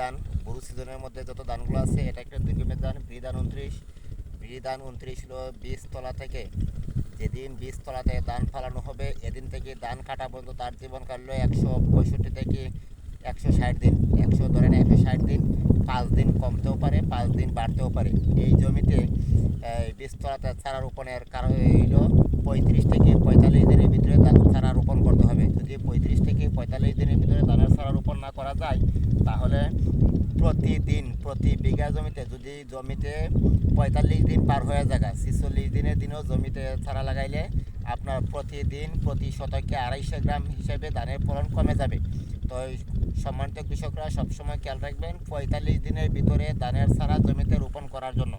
ধান গরু সিজনের মধ্যে যত দানগুলো আছে, এটা একটা দুই কিলোমিটার দান বি দান উনত্রিশ। বি দান উনত্রিশ হলো বীজতলা থেকে। যেদিন বীজতলা থেকে দান ফালানো হবে, এদিন থেকে দান কাটা পর্যন্ত তার জীবন কাটলো একশো পঁয়ষট্টি থেকে একশো ষাট দিন। একশো ধরেন একশো ষাট দিন, পাঁচ দিন কমতেও পাঁচ দিন বাড়তেও পারে। এই জমিতে বীজতলাতে চারা রোপণের কারণ হলো পঁয়ত্রিশ থেকে পঁয়তাল্লিশ দিনের ভিতরে চারা রোপণ করতে হবে। যদি পঁয়ত্রিশ থেকে পঁয়তাল্লিশ দিনের ভিতরে ধানের চারা রোপণ না করা যায়, তাহলে প্রতিদিন, প্রতি বিঘা জমিতে যদি জমিতে পঁয়তাল্লিশ দিন পার হয়ে যায়, ছিচল্লিশ দিনের দিনও জমিতে চারা লাগাইলে আপনার প্রতিদিন প্রতি শতকে আড়াইশো গ্রাম হিসেবে ধানের ফলন কমে যাবে। তো সম্মানিত কৃষকরা, সবসময় খেয়াল রাখবেন, পঁয়তাল্লিশ দিনের ভিতরে ধানের চারা জমিতে রোপণ করার জন্য।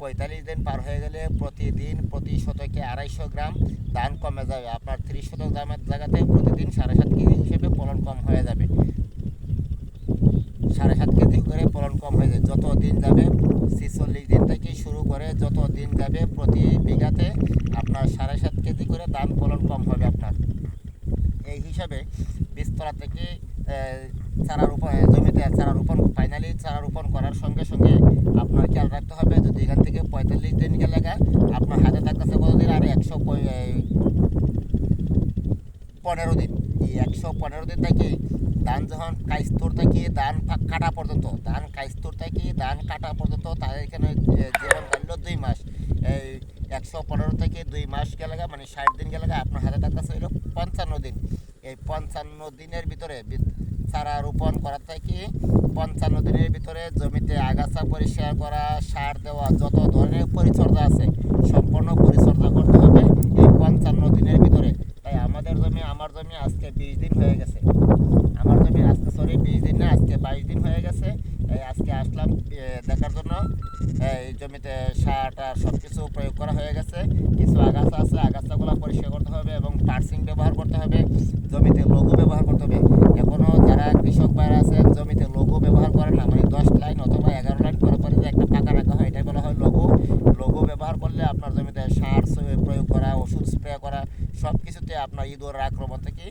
পঁয়তাল্লিশ দিন পার হয়ে গেলে প্রতিদিন প্রতি শতকে আড়াইশো গ্রাম ধান কমে যাবে। আপনার তিরিশ শতক দামের জায়গাতে প্রতিদিন সাড়ে সাত কেজি হিসেবে ফলন কম হয়ে যাবে। সাড়ে সাত কেজি করে ফলন কম হয়ে যায়। যত দিন যাবে, ছিচল্লিশ দিন থেকে শুরু করে যত দিন যাবে, প্রতি বিঘাতে আপনার সাড়ে সাত কেজি করে ধান ফলন কম হবে আপনার। এই হিসাবে বীজতলা থেকে চারা রোপণ জমিতে চারা রোপণ ফাইনালি চারা রোপণ করার সঙ্গে সঙ্গে আপনার খেয়াল রাখতে হবে যদি এখান থেকে পঁয়তাল্লিশ দিন গেলে আপনার হাতে থাকতেছে কতদিন? আর একশো পনেরো দিন। এই একশো পনেরো দিন থেকে ধান যখন কাইস্তর থেকে ধান কাটা পর্যন্ত, ধান কাইস্তর থেকে ধান কাটা পর্যন্ত তাদের এখানে যে- জীবন কাটল দুই মাস, এই একশো পনেরো থেকে দুই মাস গেলে মানে ষাট দিন গেলে আপনার হাতে থাকতেছে পঞ্চান্ন দিন। এই পঞ্চান্ন দিনের ভিতরে চারা রোপণ করা থেকে পঞ্চান্ন দিনের ভিতরে জমিতে আগাছা পরিষ্কার করা, সার দেওয়া, যত ধরনের পরিচর্যা আছে, সম্পূর্ণ পরিচর্যা করতে হবে। এই পঞ্চান্ন দিনের ভিতরে। তাই আমাদের জমি, আমার জমি আজকে বিশ দিন হয়ে গেছে আমার জমি আজকে সরি বিশ দিন না আজকে বাইশ দিন হয়ে গেছে এই আজকে আসলাম এ, দেখার জন্য এই জমিতে সার টার সব কিছু প্রয়োগ করা হয়ে গেছে। কিছু আগাছা আছে, আগাছাগুলো পরিষ্কার করতে হবে এবং পার্সিং ব্যবহার করতে হবে, জমিতে লঘু ব্যবহার করতে হবে। এখনও যারা কৃষক বাইরে আছেন, জমিতে লঘু ব্যবহার করে না মানে দশ লাইন অথবা এগারো লাইন করে পরে যে একটা ফাঁকা রাখা হয়, এটাই বলা হয় লঘু লঘু ব্যবহার করলে আপনার জমিতে সার প্রয়োগ করা, ওষুধ স্প্রে করা সব কিছুতে আপনার ইঁদুর আক্রমণ থেকে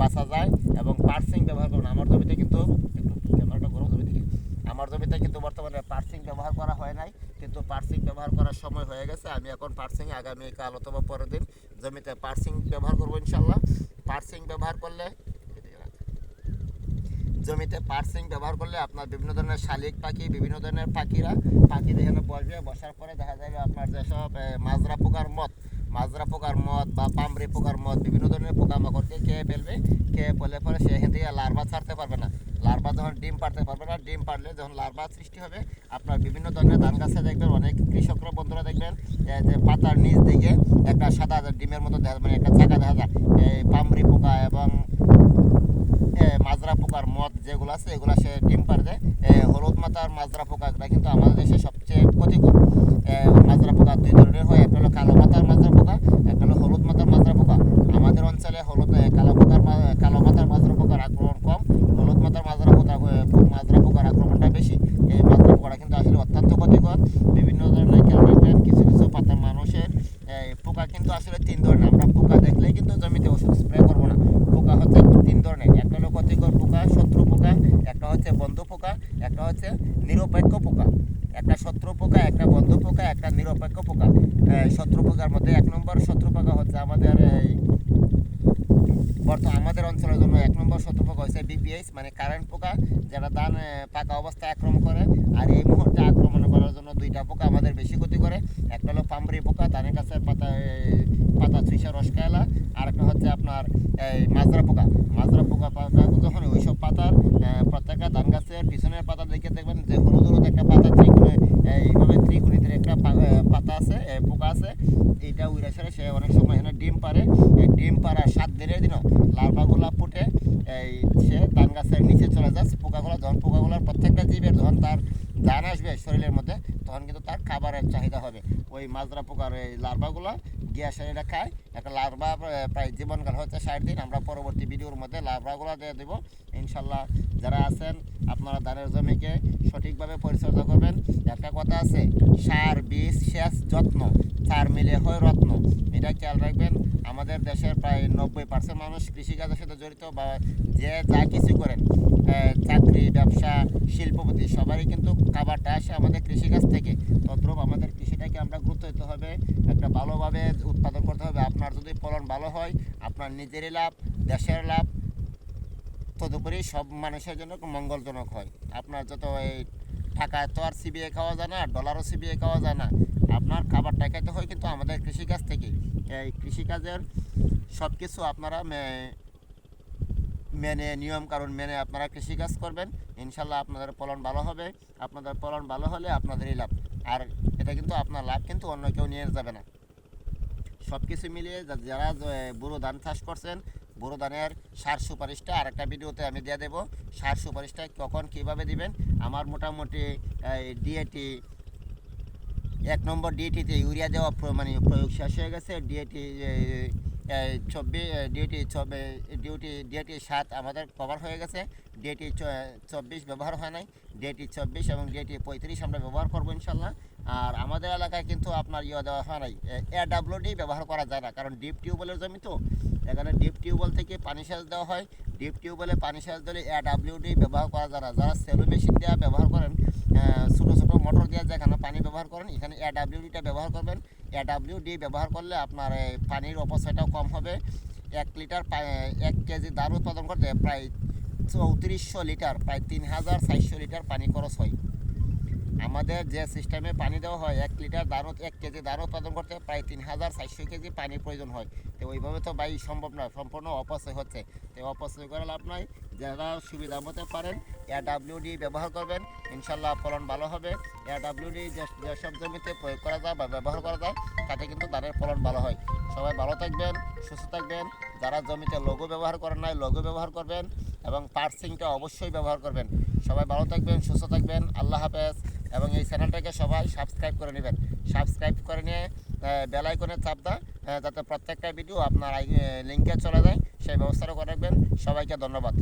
বাঁচা যায় এবং পার্সিং ব্যবহার করবেন আমার জমিতে কিন্তু একটু ক্যামেরাটা গরম জমি থেকে আমার জমিতে কিন্তু বর্তমানে পার্সিং ব্যবহার করা হয় নাই, কিন্তু পার্সিং ব্যবহার করার সময় হয়ে গেছে। আমি এখন পার্সিং আগামী কাল অথবা পরের দিন জমিতে পার্সিং ব্যবহার করব ইনশাল্লাহ। পার্সিং ব্যবহার করলে জমিতে পার্সিং ব্যবহার করলে আপনার বিভিন্ন ধরনের শালিক পাখি, বিভিন্ন ধরনের পাখিরা পাখি এখানে বসবে, বসার পরে দেখা যাবে আপনার যেসব মাজরা পোকার মত মাজরা পোকার মদ বা পামরি পোকার মদ, বিভিন্ন ধরনের পোকামাকড়কে খেয়ে ফেলবে, খেয়ে ফেলে পরে সে এখান থেকে লার্ভা ছাড়তে পারবে না। লার্ভা যখন ডিম পাড়তে পারবে না, ডিম পারলে যখন লার্ভা সৃষ্টি হবে, আপনার বিভিন্ন ধরনের ধান গাছে দেখবেন, অনেক কৃষকরা বন্ধুরা দেখবেন যে পাতার নিচ দিকে একটা সাদা ডিমের মতো মানে একটা চাকা দেখা যায়, এই পামরি পোকা এবং মাজরা পোকার মদ যেগুলো আছে, এগুলো সে ডিম দেয়। হলুদ মাথার মাজরা পোকাটা কিন্তু আমাদের দেশে সবচেয়ে ক্ষতিকর। মাজরা পোকা দুই ধরনের হয় একটা হলো কালো মাথার মাজরা পোকা একটা হলো হলুদ মাথার মাজরা পোকা আমাদের অঞ্চলে হলুদ কালো পোকার কালো মাথার মাজরা পোকার আক্রমণ কম, হলুদ মাথার মাজরা পোকা মাজরা পোকার আক্রমণটা বেশি। এই মাজরা পোকাটা কিন্তু আসলে অত্যন্ত ক্ষতিকর। বিভিন্ন ধরনের খেয়াল কিছু কিছু পাতা মানুষের পোকা কিন্তু আসলে তিন ধরনের। আমরা পোকা দেখলেই কিন্তু জমিতে ওষুধ স্প্রে করব না। পোকা হচ্ছে তিন ধরনের। একটা হলো ক্ষতিকর পোকা শত্রু পোকা একটা হচ্ছে বন্ধু পোকা একটা হচ্ছে নিরপেক্ষ পোকা, একটা শত্রু পোকা, একটা বন্ধু পোকা, একটা নিরপেক্ষ পোকা। শত্রু পোকার মধ্যে এক নম্বর শত্রু পোকা হচ্ছে আমাদের এই বর্তমান আমাদের অঞ্চলের জন্য এক নম্বর শত্রু পোকা হচ্ছে বিপিএইচ মানে কারেন্ট পোকা যেটা ধান পাকা অবস্থায় আক্রমণ করে। আর এই মুহূর্তে আক্রমণ করার জন্য দুইটা পোকা আমাদের বেশি ক্ষতি করে। একটা হলো পামরি পোকা, ধানের কাছে পাতা পাতা চুইসা রস খায়লা আর একটা হচ্ছে আপনার এই মাজরা পোকা। মাজরা পোকা পাতার প্রত্যেকটা ধান গাছের পিছনের পাতা দেখে দেখবেন যে হলুদ হলুদ একটা পাতা ত্রিগুণে এইভাবে ত্রিগুণিতের একটা পাতা আছে পোকা আছে, এইটা উইরা সেরে সে অনেক সময় এখানে ডিম পারে এই ডিম পাড়ার সাত দিনের দিনও লার্ভাগুলা ফুটে, এই সে ধান গাছের নিচে চলে যায়, পোকাগুলো যখন পোকাগুলোর প্রত্যেকটা জীবের যখন তার জান আসবে শরীরের মধ্যে, তখন কিন্তু তার খাবারের চাহিদা হবে। ওই মাজরা পোকার এই লার্ভাগুলো গিয়া শরীরে খায়। একটা লার্ভা প্রায় জীবনকাল হচ্ছে ষাট দিন। আমরা পরবর্তী ভিডিওর মধ্যে লার্ভাগুলো দিয়ে দেবো। ইনশাল্লাহ যারা আছেন, আপনারা ধানের জমিকে সঠিকভাবে পরিচর্যা করবেন। একটা কথা আছে, সার বীজ সেচ যত্ন। চার মিলে হয় রত্ন। এটা খেয়াল রাখবেন, আমাদের দেশের প্রায় নব্বই পার্সেন্ট মানুষ কৃষিকাজের সাথে জড়িত বা যে যা কিছু করেন চাকরি, ব্যবসা, শিল্পপতি, সবারই কিন্তু খাবারটা আসে আমাদের কৃষিকাজ থেকে। তদ্রুপ আমাদের কৃষিটাকে আমরা গুরুত্ব দিতে হবে, একটা ভালোভাবে উৎপাদন করতে হবে। আপনার যদি ফলন ভালো হয়, আপনার নিজেরই লাভ, দেশের লাভ, তদুপরি সব মানুষের জন্য মঙ্গলজনক হয়। আপনার যত এই টাকায় তো আর সিবিআই খাওয়া যায় না ডলারও সিবিআই খাওয়া যায় না। আপনার খাবারটা খাইতে হয় কিন্তু আমাদের কৃষিকাজ থেকেই। এই কৃষিকাজের সব কিছু আপনারা মেনে, নিয়ম কারণ মেনে আপনারা কৃষিকাজ করবেন। ইনশাল্লাহ আপনাদের ফলন ভালো হবে। আপনাদের ফলন ভালো হলে আপনাদেরই লাভ। আর এটা কিন্তু আপনার লাভ, কিন্তু অন্য কেউ নিয়ে যাবে না। সব কিছু মিলিয়ে যারা বুড়ো ধান চাষ করছেন, বুড়ো ধানের সার সুপারিশটা আরেকটা ভিডিওতে আমি দিয়ে দেবো। সার সুপারিশটা কখন কীভাবে দিবেন? আমার মোটামুটি ডিএটি এক নম্বর ডিএটিতে ইউরিয়া দেওয়া মানে প্রয়োগ শেষ হয়ে গেছে। ডিএটি চব্বিশ ডিএটি ডিউটি ডিএটি সাত আমাদের কভার হয়ে গেছে। ডিএটি চব্বিশ ব্যবহার হয় নাই। ডিএটি চব্বিশ এবং ডিএটি পঁয়ত্রিশ আমরা ব্যবহার করব ইনশাল্লাহ। আর আমাদের এলাকায় কিন্তু আপনার ইয়ে দেওয়া হয় নাই। এডাব্লিউডি ব্যবহার করা যায় না, কারণ ডিপ টিউবওয়েলের জমি তো। এখানে ডিপ টিউবওয়েল থেকে পানি সেচ দেওয়া হয়। ডিপ টিউবওয়েলে পানি সেচ দিলে এডাব্লিউডি ব্যবহার করা না যারা সেলো মেশিন দেওয়া ব্যবহার করেন ছোটো ছোটো মোটর দেওয়া যেখানে পানি ব্যবহার করেন, এখানে এডাব্লিউডিটা ব্যবহার করবেন। এডাব্লিউডি ব্যবহার করলে আপনার পানির অপচয়টাও কম হবে। এক লিটার এক কেজি ধান উৎপাদন করতে প্রায় চৌত্রিশশো লিটার, প্রায় তিন হাজার চারশো লিটার পানি খরচ হয়। আমাদের যে সিস্টেমে পানি দেওয়া হয়, এক লিটার ধান এক কেজি ধান উৎপাদন করতে প্রায় তিন হাজার চারশো কেজি পানির প্রয়োজন হয়। তো ওইভাবে তো বাই সম্ভব নয়, সম্পূর্ণ অপচয় হচ্ছে। তো অপচয় করে লাভ নাই যারা সুবিধা মতো পারেন এডাব্লিউডি ব্যবহার করবেন। ইনশাল্লাহ ফলন ভালো হবে। এডাব্লিউডি যেসব জমিতে প্রয়োগ করা যায় বা ব্যবহার করা যায়, তাতে কিন্তু ধানের ফলন ভালো হয়। সবাই ভালো থাকবেন, সুস্থ থাকবেন। যারা জমিতে লঘু ব্যবহার করেন নাই লঘু ব্যবহার করবেন এবং পার্সিংটা অবশ্যই ব্যবহার করবেন। সবাই ভালো থাকবেন, সুস্থ থাকবেন। আল্লাহ হাফেজ। এবং এই চ্যানেলটাকে সবাই সাবস্ক্রাইব করে নেবেন। সাবস্ক্রাইব করে নিয়ে বেল চাপ দেয় যাতে প্রত্যেকটা ভিডিও আপনার লিঙ্কে চলে যায়। সেই ব্যবস্থাটা করে রাখবেন। সবাইকে ধন্যবাদ।